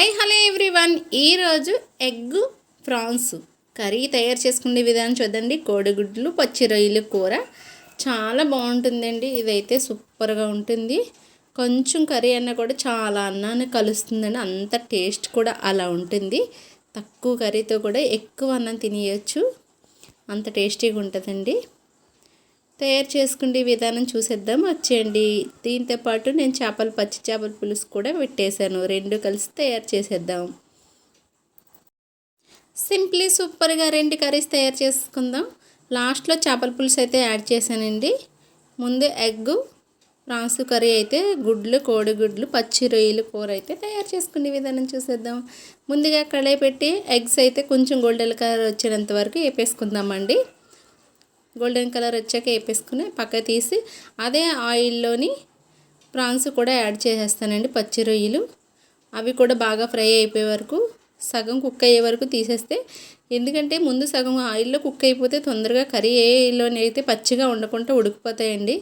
Hi hello everyone. ఈరోజు egg prawns curry తయారు చేసుకునే విధానం చూద్దండి. కోడిగుడ్లు పచ్చి రొయ్యలు కూర. చాలా బాగుంటుందండి. ఇదైతే సూపర్గా ఉంటుంది. కొంచెం కర్రీ అన్న కూడా చాలా అన్నాన్ని కలుస్తుందండి. అంత టేస్ట్ కూడా అలా ఉంటుంది. తక్కువ కర్రీతో కూడా ఎక్కువ అన్నం తినేయచ్చు. అంత టేస్టీగా ఉంటుందండి. తయారు చేసుకునే విధానం చూసేద్దాం. వచ్చేయండి దీంతో పాటు నేను చేపలు పచ్చి చేపల పులుసు కూడా పెట్టేశాను. రెండు కలిసి తయారు చేసేద్దాం. సింప్లీ సూపర్గా రెండు కర్రీస్ తయారు చేసుకుందాం. లాస్ట్లో చేపల పులుసు అయితే యాడ్ చేశానండి. ముందు ఎగ్ ప్రాన్స్ కర్రీ అయితే గుడ్లు కోడిగుడ్లు పచ్చి రొయ్యలు కూర అయితే తయారు చేసుకునే విధానం చూసేద్దాం. ముందుగా కళాయి పెట్టి ఎగ్స్ అయితే కొంచెం గోల్డెన్ కలర్ వచ్చేంత వరకు వేపేసుకుందామండి. గోల్డెన్ కలర్ వచ్చాక వేపేసుకుని పక్క తీసి అదే ఆయిల్లోని ప్రాన్స్ కూడా యాడ్ చేసేస్తానండి పచ్చి రొయ్యలు. అవి కూడా బాగా ఫ్రై అయిపోయే వరకు సగం కుక్ అయ్యే వరకు తీసేస్తే ఎందుకంటే ముందు సగం ఆయిల్లో కుక్ అయిపోతే తొందరగా కర్రీ అయితే పచ్చిగా ఉండకుండా ఉడికిపోతాయండి.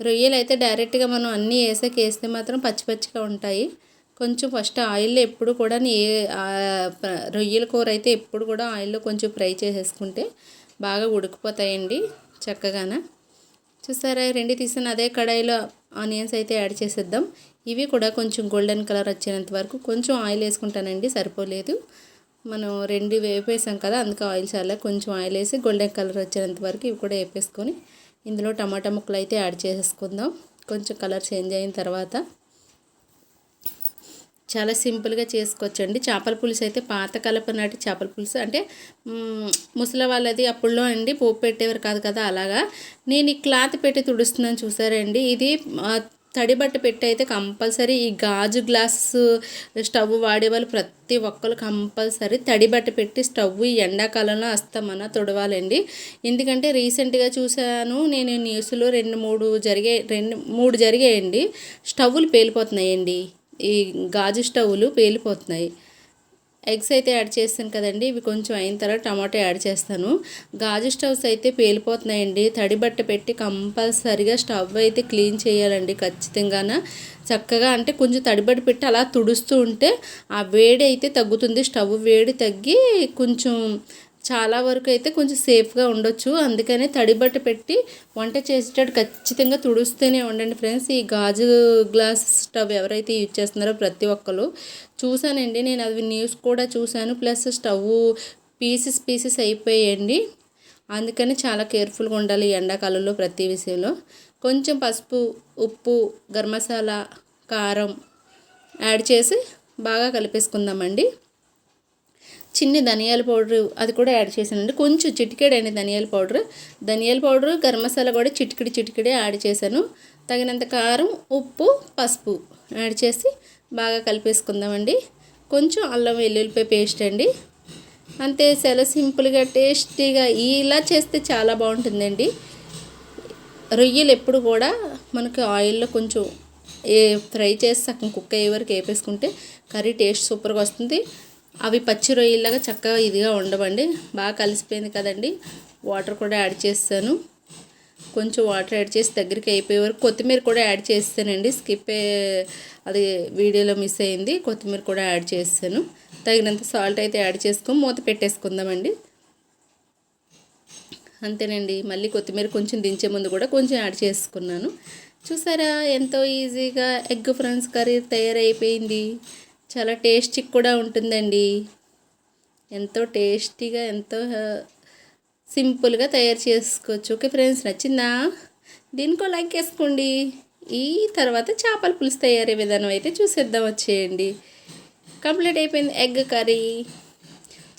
రొయ్యలు అయితే డైరెక్ట్గా మనం అన్నీ వేసాక వేస్తే మాత్రం పచ్చి పచ్చిగా ఉంటాయి. కొంచెం ఫస్ట్ ఆయిల్లో ఎప్పుడు కూడా ఏ రొయ్యల కూర అయితే ఎప్పుడు కూడా ఆయిల్లో కొంచెం ఫ్రై చేసేసుకుంటే బాగా ఉడికిపోతాయండి చక్కగాన. చూసారా రెండు తీసిన అదే కడాయిలో ఆనియన్స్ అయితే యాడ్ చేసేద్దాం. ఇవి కూడా కొంచెం గోల్డెన్ కలర్ వచ్చేంత వరకు కొంచెం ఆయిల్ వేసుకుంటానండి సరిపోలేదు. మనం రెండు వేపేసాం కదా అందుకే ఆయిల్ చాలా కొంచెం ఆయిల్ వేసి గోల్డెన్ కలర్ వచ్చేంత వరకు ఇవి కూడా వేపేసుకొని ఇందులో టమాటా ముక్కలు అయితే యాడ్ చేసేసుకుందాం. కొంచెం కలర్ చేంజ్ అయిన తర్వాత చాలా సింపుల్గా చేసుకోవచ్చండి. చేపల పులుసు అయితే పాత కలప నాటి చేపల పులుసు. అంటే ముసలి వాళ్ళది అప్పుడులో అండి పోపు పెట్టేవారు కాదు కదా అలాగా. నేను ఈ క్లాత్ పెట్టి తుడుస్తున్నాను చూసారండి. ఇది తడి బట్ట పెట్టి అయితే కంపల్సరీ ఈ గాజు గ్లాస్ స్టవ్ వాడేవాళ్ళు ప్రతి ఒక్కరు కంపల్సరీ తడి బట్ట పెట్టి స్టవ్ ఈ ఎండాకాలంలో అస్తమన తుడవాలండి. ఎందుకంటే రీసెంట్గా చూశాను నేను న్యూస్లో రెండు మూడు జరిగే రెండు మూడు జరిగాయండి. స్టవ్లు పేలిపోతున్నాయండి. ఈ గాజు స్టవ్లు పేలిపోతున్నాయి. ఎగ్స్ అయితే యాడ్ చేస్తాను కదండి. ఇవి కొంచెం అయిన తర్వాత టమాటో యాడ్ చేస్తాను. గాజు స్టవ్స్ అయితే పేలిపోతున్నాయండి. తడి బట్ట పెట్టి కంపల్సరిగా స్టవ్ అయితే క్లీన్ చేయాలండి ఖచ్చితంగాన. చక్కగా అంటే కొంచెం తడిబడి పెట్టి అలా తుడుస్తూ ఉంటే ఆ వేడి అయితే తగ్గుతుంది. స్టవ్ వేడి తగ్గి కొంచెం చాలా వరకు అయితే కొంచెం సేఫ్గా ఉండొచ్చు. అందుకనే తడిబట్ట పెట్టి వంట చేసేటట్టు ఖచ్చితంగా తుడుస్తూనే ఉండండి ఫ్రెండ్స్. ఈ గాజు గ్లాస్ స్టవ్ ఎవరైతే యూజ్ చేస్తున్నారో ప్రతి ఒక్కరు చూశానండి. నేను అది న్యూస్ కూడా చూశాను. ప్లస్ స్టవ్ పీసెస్ పీసెస్ అయిపోయాయండి. అందుకని చాలా కేర్ఫుల్గా ఉండాలి ఎండాకాలంలో ప్రతి విషయంలో. కొంచెం పసుపు ఉప్పు గరం మసాలా కారం యాడ్ చేసి బాగా కలిపేసుకుందామండి. చిన్ని ధనియాల పౌడర్ అది కూడా యాడ్ చేశానండి. కొంచెం చిటికెడైన ధనియాల పౌడర్. ధనియాల పౌడర్ గరం మసాలా కూడా చిటికిడి చిటికిడి యాడ్ చేశాను. తగినంత కారం ఉప్పు పసుపు యాడ్ చేసి బాగా కలిపేసుకుందామండి. కొంచెం అల్లం వెల్లుల్లిపాయ పేస్ట్ అండి. అంతే చాలా సింపుల్గా టేస్టీగా ఇలా చేస్తే చాలా బాగుంటుందండి. రొయ్యలు ఎప్పుడు కూడా మనకి ఆయిల్లో కొంచెం ఏ ఫ్రై చేసి సగం కుక్క అయ్యే వరకు వేపేసుకుంటే కర్రీ టేస్ట్ సూపర్గా వస్తుంది. అవి పచ్చి రొయ్యలాగా చక్కగా ఇదిగా ఉండవండి. బాగా కలిసిపోయింది కదండి. వాటర్ కూడా యాడ్ చేస్తాను. కొంచెం వాటర్ యాడ్ చేసి దగ్గరికి అయిపోయే వరకు కొత్తిమీర కూడా యాడ్ చేస్తానండి. స్కిప్ అది వీడియోలో మిస్ అయింది. కొత్తిమీర కూడా యాడ్ చేస్తాను. తగినంత సాల్ట్ అయితే యాడ్ చేసుకొని మూత పెట్టేసుకుందామండి. అంతేనండి. మళ్ళీ కొత్తిమీర కొంచెం దించే ముందు కూడా కొంచెం యాడ్ చేసుకున్నాను. చూసారా ఎంతో ఈజీగా ఎగ్ ఫ్రెండ్స్ కర్రీ తయారైపోయింది. చాలా టేస్టీ కూడా ఉంటుందండి. ఎంతో టేస్టీగా ఎంతో సింపుల్గా తయారు చేసుకోవచ్చు. ఓకే ఫ్రెండ్స్ నచ్చిందా? దీనికో లైక్ వేసుకోండి. ఈ తర్వాత చేపల పులుసు తయారీ విధానం అయితే చూసేద్దాం వచ్చేయండి. కంప్లీట్ అయిపోయింది ఎగ్ కర్రీ.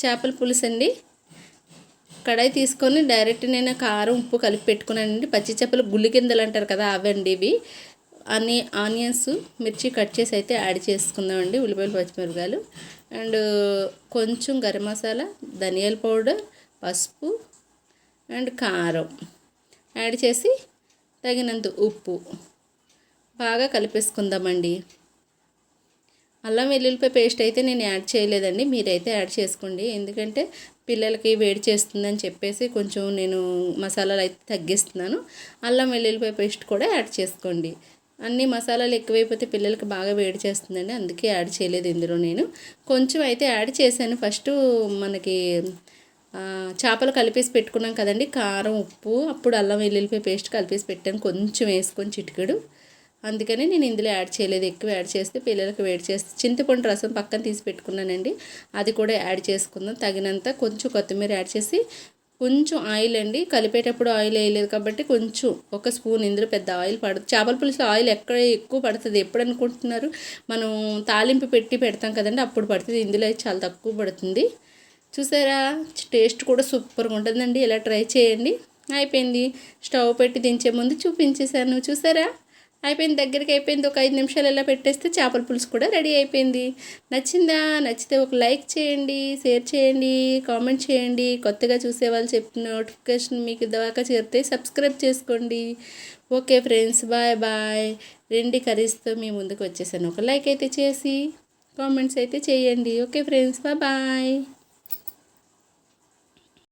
చేపల పులుసు అండి. కడాయి తీసుకొని డైరెక్ట్ నేను కారం ఉప్పు కలిపి పెట్టుకున్నానండి. పచ్చి చేపలు గుళ్ళు కిందలు అంటారు కదా అవండి ఇవి. అన్ని ఆనియన్స్ మిర్చి కట్ చేసి అయితే యాడ్ చేసుకుందామండి ఉల్లిపాయలు పచ్చిమిరపకాయలు. అండ్ కొంచెం గరం మసాలా ధనియాల పౌడర్ పసుపు అండ్ కారం యాడ్ చేసి తగినంత ఉప్పు బాగా కలిపేసుకుందామండి. అల్లం వెల్లుల్లిపాయ పేస్ట్ అయితే నేను యాడ్ చేయలేదండి మీరైతే యాడ్ చేసుకోండి. ఎందుకంటే పిల్లలకి వేడి చేస్తుందని చెప్పేసి కొంచెం నేను మసాలాలు అయితే తగ్గిస్తున్నాను. అల్లం వెల్లుల్లిపాయ పేస్ట్ కూడా యాడ్ చేసుకోండి. అన్ని మసాలాలు ఎక్కువైపోతే పిల్లలకి బాగా వేడి చేస్తుందండి అందుకే యాడ్ చేయలేదు ఇందులో నేను. కొంచెం అయితే యాడ్ చేశాను. ఫస్ట్ మనకి చేపలు కలిపేసి పెట్టుకున్నాం కదండి. కారం ఉప్పు అప్పుడు అల్లం వెల్లుల్లిపాయ పేస్ట్ కలిపేసి పెట్టాను. కొంచెం వేసుకొని చిటికెడు. అందుకని నేను ఇందులో యాడ్ చేయలేదు. ఎక్కువ యాడ్ చేస్తే పిల్లలకు వేడి చేస్తే చింతపండు రసం పక్కన తీసి పెట్టుకున్నానండి. అది కూడా యాడ్ చేసుకుందాం. తగినంత కొంచెం కొత్తిమీర యాడ్ చేసి కొంచెం ఆయిల్ అండి. కలిపేటప్పుడు ఆయిల్ వేయలేదు కాబట్టి కొంచెం ఒక స్పూన్ ఇందులో పెద్ద ఆయిల్ పడుతుంది చేపల పులుసులో ఆయిల్ ఎక్కడ ఎక్కువ పడుతుంది? ఎప్పుడు అనుకుంటున్నారు? మనం తాలింపు పెట్టి పెడతాం కదండి అప్పుడు పడుతుంది. ఇందులో అయితే చాలా తక్కువ పడుతుంది. చూసారా? టేస్ట్ కూడా సూపర్గా ఉంటుందండి. ఇలా ట్రై చేయండి. అయిపోయింది. స్టవ్ పెట్టి దించే ముందు చూపించేశాను. చూసారా? అయిపోయింది దగ్గరికి అయిపోయింది ఒక ఐదు నిమిషాలు ఎలా పెట్టేస్తే చేపల పులుసు కూడా రెడీ అయిపోయింది. నచ్చిందా? నచ్చితే ఒక లైక్ చేయండి షేర్ చేయండి కామెంట్ చేయండి. కొత్తగా చూసే వాళ్ళు చెప్పిన నోటిఫికేషన్ మీకు దాకా చేరితే సబ్స్క్రైబ్ చేసుకోండి. Okay friends bye bye. రెండు కర్రీస్తో మీ ముందుకు వచ్చేసాను. ఒక లైక్ అయితే చేసి కామెంట్స్ అయితే చేయండి. Okay friends bye bye.